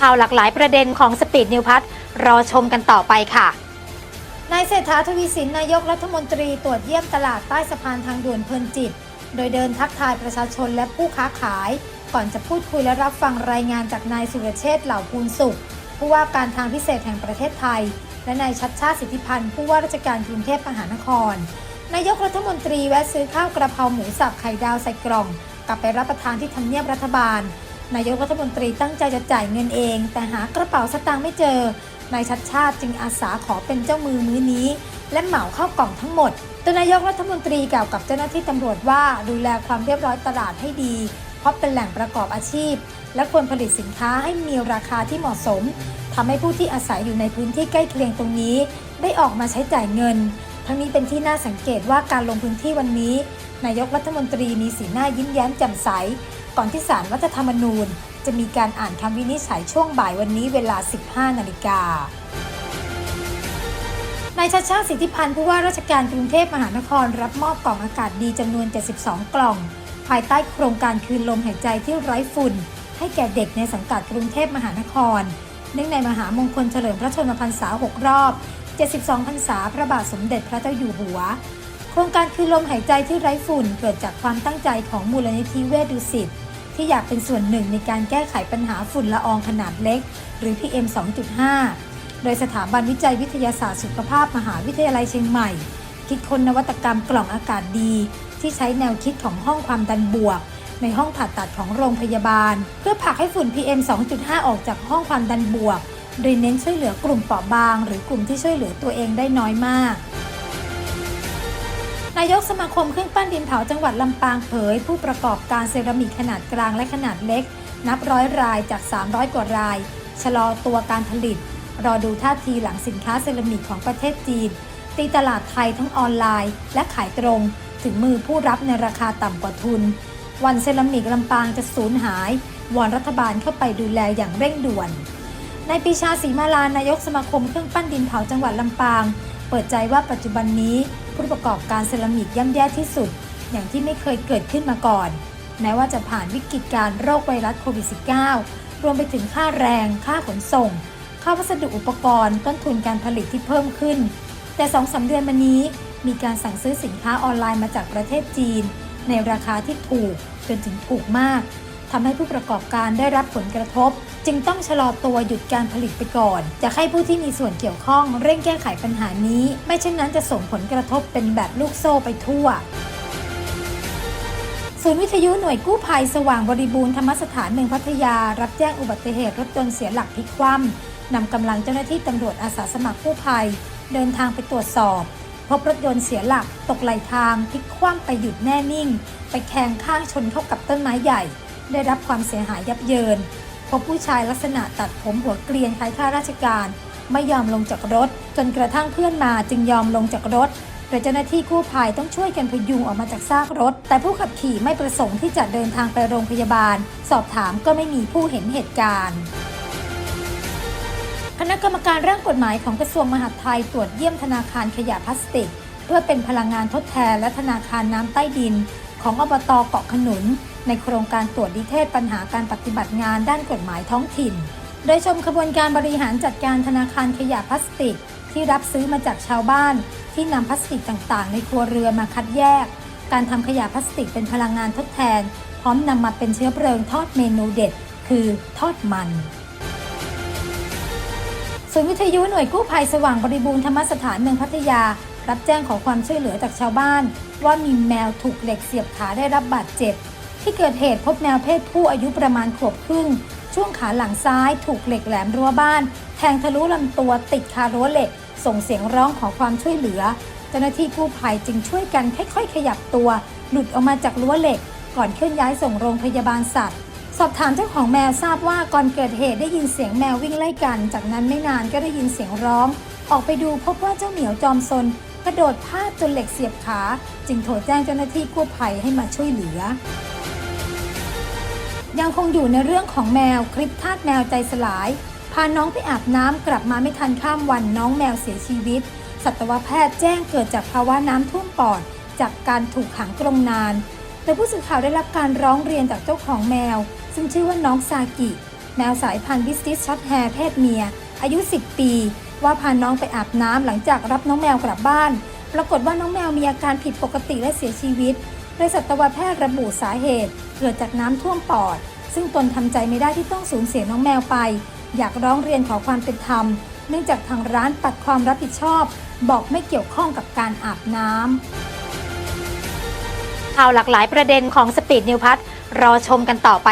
ข่าวหลากหลายประเด็นของสปีดนิวพัทรอชมกันต่อไปค่ะนายเศรษฐาทวีสินนายกรัฐมนตรีตรวจเยี่ยมตลาดใต้สะพานทางด่วนเพลินจิต โดยเดินทักทายประชาชนและผู้ค้าขาย ก่อนจะพูดคุยและรับฟังรายงานจากนายสุรเชษฐ์เหล่าภูลสุข ผู้ว่าการทางพิเศษแห่งประเทศไทย และนายชัดชาติสิทธิพันธ์ผู้ว่าราชการกรุงเทพมหานคร นายกรัฐมนตรีแวะซื้อข้าวกระเพราหมูสับไข่ดาวใส่กล่อง กลับไปรับประทานที่ทำเนียบรัฐบาล นายกรัฐมนตรีตั้งใจจะจ่ายเงินเอง แต่หากระเป๋าสตางค์ไม่เจอนายชัดชาติจึงอาสาขอเป็นเจ้ามือมื้อนี้ และเหมาเข้ากล่องทั้งหมดตัวนายกรัฐมนตรีกล่าวกับเจ้าหน้าที่ตำรวจว่าดูแลความเรียบร้อยตลาดให้ดี เพราะเป็นแหล่งประกอบอาชีพ และควรผลิตสินค้าให้มีราคาที่เหมาะสมทำให้ผู้ที่อาศัยอยู่ในพื้นที่ใกล้เคียงตรงนี้ ได้ออกมาใช้จ่ายเงิน ทั้งนี้เป็นที่น่าสังเกตว่าการลงพื้นที่วันนี้ นายกรัฐมนตรีมีสีหน้ายิ้มแย้มแจ่มใส ก่อนที่ศาลรัฐธรรมนูญ จะมีการอ่านคำวินิจฉัยช่วงบ่ายวันนี้เวลา 15 นาฬิกานายชาชาสิทธิพันธ์ผู้ว่าราชการกรุงเทพมหานครรับมอบกล่องอากาศดีจำนวน 72 กล่อง ภายใต้โครงการคืนลมหายใจที่ไร้ฝุ่น ให้แก่เด็กในสังกัดกรุงเทพมหานคร เนื่องในมหามงคลเฉลิมพระชนมพรรษา 6 รอบ 72 พรรษาพระบาทสมเด็จพระเจ้าอยู่หัว โครงการคืนลมหายใจที่ไร้ฝุ่นเกิดจากความตั้งใจของมูลนิธิเวชดุสิต ที่อยากเป็นส่วนหนึ่งในการแก้ไขปัญหาฝุ่นละอองขนาดเล็ก หรือ PM 2.5 โดยสถาบันวิจัยวิทยาศาสตร์สุขภาพมหาวิทยาลัยเชียงใหม่ คิดค้นนวัตกรรมกล่องอากาศดี ที่ใช้แนวคิดของห้องความดันบวก ในห้องผ่าตัดของโรงพยาบาล เพื่อผลักให้ฝุ่น PM 2.5 ออกจากห้องความดันบวก โดยเน้นช่วยเหลือกลุ่มเปราะบาง หรือกลุ่มที่ช่วยเหลือตัวเองได้น้อยมาก นายกสมาคมเครื่องปั้นดินเผาจังหวัดลำปางเผย ผู้ประกอบการเซรามิกขนาดกลางและขนาดเล็ก นับร้อยรายจาก 300 กว่าราย ชะลอตัวการผลิต รอดูท่าทีหลังสินค้าเซรามิกของประเทศจีน ตีตลาดไทยทั้งออนไลน์ และขายตรง ถึงมือผู้รับในราคาต่ำกว่าทุน วันเซรามิกลำปางจะสูญหายวอนรัฐบาลเข้าไปดูแลอย่างเร่งด่วนนายปีชาศรีมาลานายกสมาคมเครื่องปั้นดินเผาจังหวัดลำปาง เปิดใจว่าปัจจุบันนี้ ผู้ประกอบการเซรามิกย่ำแย่ที่สุด อย่างที่ไม่เคยเกิดขึ้นมาก่อน แม้ว่าจะผ่านวิกฤตการโรคไวรัสโควิด -19 รวมไปถึงค่าแรง ค่าขนส่ง ค่าวัสดุอุปกรณ์ ต้นทุนการผลิตที่เพิ่มขึ้น แต่สองสาเดือนมานี้ มีการสั่งซื้อสินค้าออนไลน์มาจากประเทศจีน ในราคาที่ถูกจนถึงถูกมาก ทำให้ผู้ประกอบการได้รับผลกระทบ จึงต้องชะลอตัวหยุดการผลิตไปก่อนจะให้ผู้ที่มีส่วนเกี่ยวข้องเร่งแก้ไขปัญหานี้ ไม่เช่นนั้นจะส่งผลกระทบเป็นแบบลูกโซ่ไปทั่วศูนย์วิทยุหน่วยกู้ภัยสว่างบริบูรณ์ธรรมสถานเมืองพัทยา รับแจ้งอุบัติเหตุรถยนต์เสียหลักพลิกคว่ำนำกำลังเจ้าหน้าที่ตำรวจอาสาสมัครกู้ภัย เดินทางไปตรวจสอบ พบรถยนต์เสียหลัก ตกไหลทางพลิกคว่ำไปหยุดแน่นิ่ง ไปแคงข้างชนเข้ากับต้นไม้ใหญ่ ได้รับความเสียหายยับเยิน พบผู้ชายลักษณะตัดผมหัวเกรียนคล้ายข้าราชการ ไม่ยอมลงจากรถ จนกระทั่งเพื่อนมาจึงยอมลงจากรถโดยเจ้าหน้าที่กู้ภัยต้องช่วยกันพยุงออกมาจากซากรถ แต่ผู้ขับขี่ไม่ประสงค์ที่จะเดินทางไปโรงพยาบาล สอบถามก็ไม่มีผู้เห็นเหตุการณ์คณะกรรมการร่างกฎหมายของกระทรวงมหาดไทยตรวจเยี่ยมธนาคารขยะพลาสติก เพื่อเป็นพลังงานทดแทนและธนาคารน้ำใต้ดิน ของอบตเกาะขนุน ในโครงการตรวจดิเทศปัญหาการปฏิบัติงานด้านกฎหมายท้องถิ่น โดยชมขบวนการบริหารจัดการธนาคารขยะพลาสติก ที่รับซื้อมาจากชาวบ้าน ที่นำพลาสติกต่างๆ ในครัวเรือนมาคัดแยก การทำขยะพลาสติกเป็นพลังงานทดแทน พร้อมนำมาเป็นเชื้อเพลิงทอดเมนูเด็ด คือทอดมันศูนย์วิทยุหน่วยกู้ภัยสว่างบริบูรณ์ธรรมสถานเมืองพัทยา รับแจ้งขอความช่วยเหลือจากชาวบ้าน ว่ามีแมวถูกเหล็กเสียบขาได้รับบาดเจ็บ ที่เกิดเหตุพบแมวเพศผู้อายุประมาณขวบครึ่ง ช่วงขาหลังซ้ายถูกเหล็กแหลมรั้วบ้าน แทงทะลุลำตัวติดคารั้วเหล็ก ส่งเสียงร้องขอความช่วยเหลือ เจ้าหน้าที่กู้ภัยจึงช่วยกันค่อยๆ ขยับตัว หลุดออกมาจากรั้วเหล็ก ก่อนเคลื่อนย้ายส่งโรงพยาบาลสัตว์สอบถามเจ้าของแมวทราบว่าก่อนเกิดเหตุได้ยินเสียงแมววิ่งไล่กัน จากนั้นไม่นานก็ได้ยินเสียงร้อง ออกไปดูพบว่าเจ้าเหมียวจอมซน กระโดดพลาดจนเหล็กเสียบขา จึงโทรแจ้งเจ้าหน้าที่กู้ภัยให้มาช่วยเหลือ ยังคงอยู่ในเรื่องของแมวคลิปทาสแมวใจสลาย พาน้องไปอาบน้ำกลับมาไม่ทันข้ามวันน้องแมวเสียชีวิต สัตวแพทย์แจ้งเกิดจากภาวะน้ำท่วมปอด จากการถูกขังกรงนานโดยผู้สื่อข่าวได้รับการร้องเรียนจากเจ้าของแมว ซึ่งชื่อว่าน้องซากิ แมวสายพันธุ์บิสติสช็อตแฮร์เพศเมีย อายุ 10 ปี ว่าพาน้องไปอาบน้ำหลังจากรับน้องแมวกลับบ้าน ปรากฏว่าน้องแมวมีอาการผิดปกติและเสียชีวิต โดยสัตวแพทย์ระบุสาเหตุ เกิดจากน้ำท่วมปอด ซึ่งตนทำใจไม่ได้ที่ต้องสูญเสียน้องแมวไป อยากร้องเรียนขอความเป็นธรรม เนื่องจากทางร้านปัดความรับผิดชอบ บอกไม่เกี่ยวข้องกับการอาบน้ำข่าวหลากหลายประเด็นของสปีดนิวพัทรอชมกันต่อไป